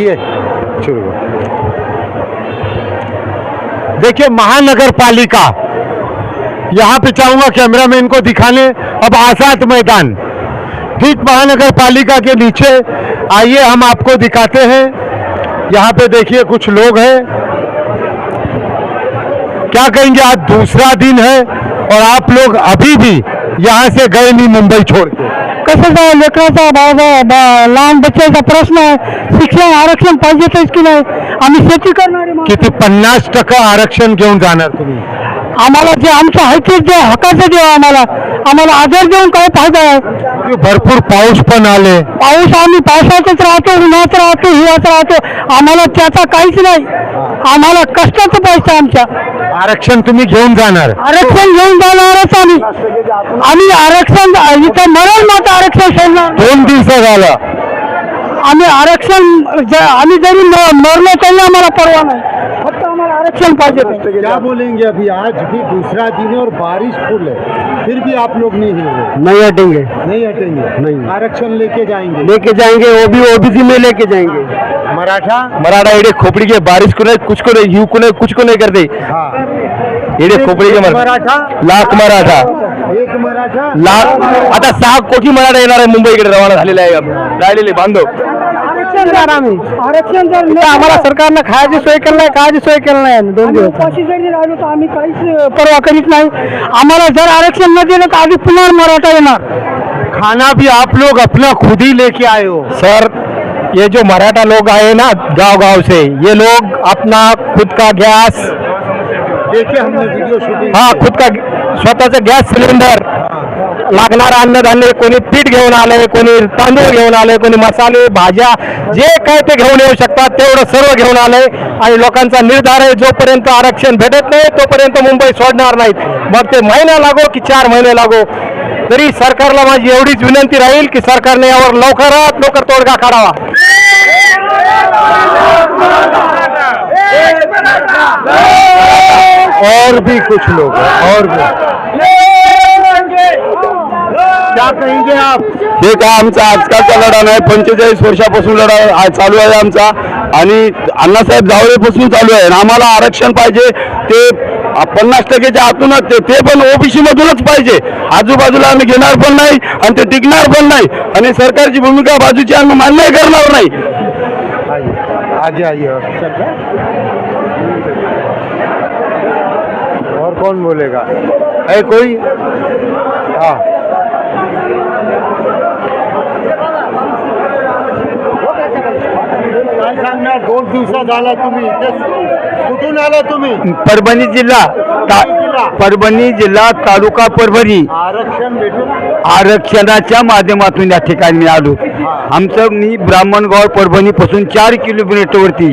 ये शुरू। देखिए महानगर पालिका यहाँ पे चाहूँगा कैमरा कैमरामैन को दिखाने, अब आज़ाद मैदान, ठीक महानगर पालिका के नीचे, आइए हम आपको दिखाते हैं यहाँ पे देखिए, कुछ लोग हैं क्या कहेंगे, आज दूसरा दिन है, और आप लोग अभी भी यहाँ से गए नहीं मुंबई छोड़ के। कशाचा लेकराचा बा- बा- लहान बच्चाचा प्रश्न आहे. शिक्षण आरक्षण पाहिजेच की नाही. आम्ही शेती करणारे माणसं. किती पन्नास टक्का आरक्षण घेऊन जाणार तुम्ही? आम्हाला जे आमचं आहे ते जे हक्काचं देऊ आम्हाला आम्हाला आधार देऊन काय फायदा आहे? भरपूर पाऊस पण आले. पाऊस आम्ही पावसातच राहतो उन्हात राहतो हिवात राहतो. आम्हाला त्याचा काहीच नाही. आम्हाला कष्टाचं पैसा आमच्या. आरक्षण तुम्ही घेऊन जाणार. आरक्षण घेऊन जाणारच आम्ही. आम्ही आरक्षण इथं मरण मात आरक्षण सोडणार दोन दिवस झालं आम्ही आरक्षण ज- आम्ही जरी म- मरलो तरी आम्हाला परवा नाही. फक्त आम्हाला आरक्षण पाहिजे क्या बोलेंगे अभी? आज भी दूसरा दिन है और बारिश फुल है. फिर भी आप लोग नहीं हिल रहे. नहीं हटेंगे। नहीं हटेंगे? नहीं। आरक्षण लेके जाएँगे. लेके जाएँगे वो भी ओबीसी में लेके जाएँगे। मराठा? मराठा एडे खोपड़ी के बारिश को नहीं कुछ को नहीं यू को नहीं कुछ को नहीं करते हाँ। एडे खोपड़ी के मराठा। लाख मराठा। एक मराठा। लाख आता सहा कोटी मराठा येणार आहे मुंबईकडे रवाना झालेले आहे. राहिलेले बांधव. आरक्षण जर आम्ही आरक्षण जर आम्हाला सरकारनं खायची सोय केली नाही कायची सोय केली नाही दोन दिवस. उपाशी जरी राहिलो तर आम्ही काहीच परवा करीत नाही. आम्हाला जर आरक्षण न दिलं तर आधी पुन्हा मराठा येणार. खाना भी आप लोग अपना खुद ही लेके आए हो। सर ये जो मराठा लोग आए ना गांव गांव से ये लोग अपना खुद का गैस हा खुद का स्वतःचं गॅस सिलेंडर लागणारं अन्नधान्य कोणी पीठ घेऊन आले कोणी तांदूळ घेऊन आले कोणी मसाले भाज्या जे काय ते घेऊन येऊ शकतात तेवढं सर्व घेऊन आले. आणि लोकांचा निर्धार आहे जोपर्यंत आरक्षण भेटत नाही तोपर्यंत मुंबई सोडणार नाहीत. मग ते महिना लागो की चार महिने लागो? तरी सरकारला माझी एवढीच विनंती राहील की सरकारने यावर लवकरात लवकर तोडगा काढावा. और भी कुछ लोग और भी। क्या कहेंगे आप? हे आमचा आजकालचा लढा नाही पंचेचाळीस वर्षापासून लढा चालू आहे आमचा. आणि अण्णासाहेब जावळेपासून चालू आहे आणि आम्हाला आरक्षण पाहिजे ते पन्नास टक्क्याच्या आतूनच ते ते पण ओबीसी मधूनच पाहिजे. आजूबाजूला आम्ही घेणार पण नाही आणि ते टिकणार पण नाही. आणि सरकारची भूमिका बाजूची आम्ही मान्य करणार नाही. और कौन बोलेगा? है कोई? हाँ काय सांगणार दोन दिवसात आला तुम्ही. कुठून आला तुम्ही? परभणी जिल्हा परभणी जिल्हा. तालुका परभणी. आरक्षण भेटून? आरक्षणाच्या माध्यमातून या ठिकाणी मी आलो. आमचं मी ब्राह्मणगाव परभणी पासून चार किलोमीटरवरती.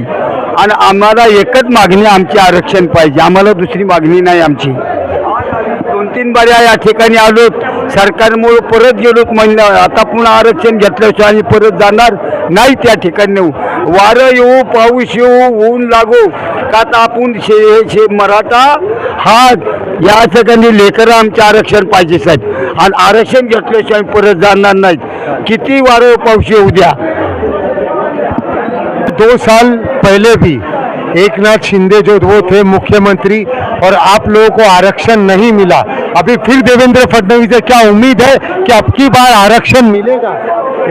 आणि आम्हाला एकच मागणी आमची आरक्षण पाहिजे. आम्हाला दुसरी मागणी नाही आमची. तीन बाऱ्या या ठिकाणी आलोत. सरकारमुळे परत गेलो महिना आता पुन्हा आरक्षण घेतल्याशिवाय आम्ही परत जाणार नाही त्या ठिकाणी. येऊ वारं येऊ पाऊस येऊ ऊन लागो. का आता आपण शे शे मराठा हा या ठिकाणी लेकरं आमचे आरक्षण पाहिजे साहेब. आणि आरक्षण घेतल्याशिवाय परत जाणार नाहीत. किती वारं पाऊस येऊ द्या. दो साल पहले भी एक नाथ शिंदे जो वो थे मुख्यमंत्री और आप लोगों को आरक्षण नहीं मिला। अभी फिर देवेंद्र फडणवीस से क्या उम्मीद है कि अब की बार आरक्षण मिलेगा?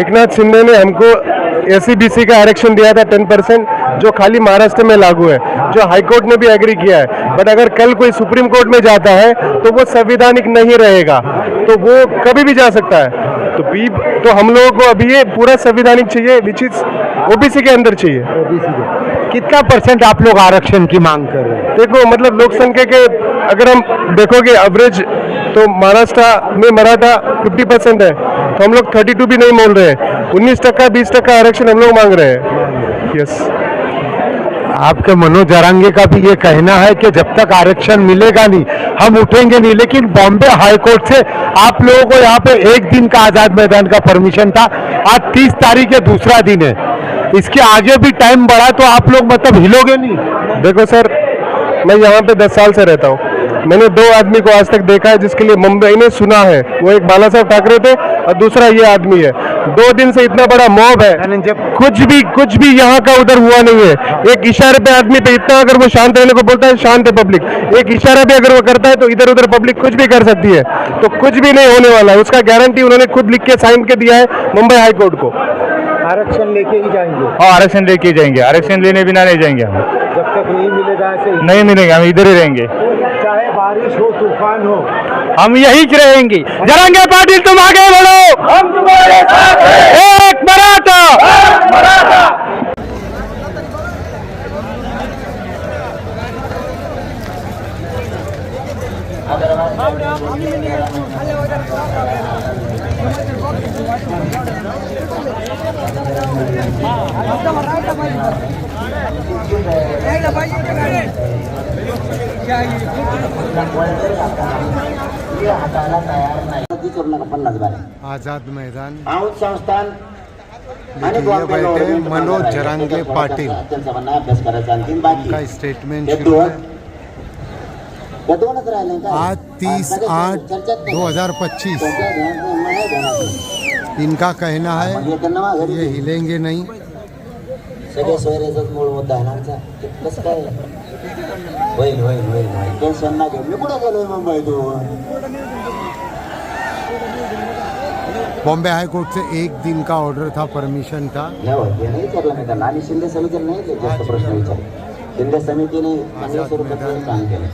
एक नाथ शिंदे ने हमको एस का आरक्षण दिया था टेन परसेंट जो खाली महाराष्ट्र में लागू है, जो हाई कोर्ट ने भी एग्री किया है। बट अगर कल कोई सुप्रीम कोर्ट में जाता है तो वो संविधानिक नहीं रहेगा। तो वो कभी भी जा सकता है। तो बी तो हम लोगों को अभी ये पूरा संविधानिक चाहिए विच इज़ ओबीसी के अंदर चाहिए। कितना परसेंट आप लोग आरक्षण की मांग कर रहे हैं? देखो मतलब लोक संख्या के अगर हम देखोगे एवरेज तो महाराष्ट्र में मराठा 50 परसेंट है तो हम लोग 32 भी नहीं बोल रहे हैं। उन्नीस टक्का बीस टक्का आरक्षण हम लोग मांग रहे हैं। यस आपके मनोज जरांगे का भी ये कहना है कि जब तक आरक्षण मिलेगा नहीं, हम उठेंगे नहीं, लेकिन बॉम्बे हाईकोर्ट से आप लोगों को यहाँ पे एक दिन का आज़ाद मैदान का परमिशन था। आज तीस तारीख है, दूसरा दिन है। इसके आगे भी टाइम बढ़ा तो आप लोग मतलब हिलोगे नहीं। देखो सर, मैं यहाँ पे दस साल से रहता हूँ। मैंने दो आदमी को आज तक देखा है जिसके लिए मुंबई ने सुना है। वो एक बाला साहब ठाकरे थे और दूसरा ये आदमी है। दो दिन से इतना बड़ा मॉब है। कुछ भी कुछ भी यहाँ का उधर हुआ नहीं है। एक इशारे पे आदमी पे इतना अगर वो शांत रहने को बोलता है शांत है पब्लिक एक इशारा भी अगर वो करता है तो इधर उधर पब्लिक कुछ भी कर सकती है। तो कुछ भी नहीं होने वाला है। उसका गारंटी उन्होंने खुद लिख के साइन के दिया है मुंबई हाईकोर्ट को। आरक्षण लेके ही जाएँगे। हाँ आरक्षण लेके जाएँगे। आरक्षण लेने बिना नहीं जाएँगे हम। जब तक नहीं मिलेगा ऐसे। नहीं मिलेंगे हम इधर ही रहेंगे। चाहे बारिश हो तूफ़ान हो। हम यही रहेंगे। जरंगे पाटिल तुम आगे बढ़ो। हम तुम्हारे साथ एक मराठा। आज़ाद मैदान संस्थान बैठे मनोज जरांगे पाटील. का स्टेटमेंट शुरू है आज तीस आठ. दो हजार पच्चीस. इनका कहना है ये हिलेंगे नहीं। मूळ मुद्दा आहे ना आमचा ते कसं काय? होईल होईल होईल होईल. टेन्शन ना घेऊ मी कुठे गेलोय मुंबईतून बॉम्बे हाई कोर्ट से एक दिन का ऑर्डर था परमिशन था? नाही होत नाही विचारलं मी त्यांना. आणि शिंदे समितीने नाही जास्त प्रश्न विचारले. शिंदे समितीने चांगल्या स्वरूपात काम केलं.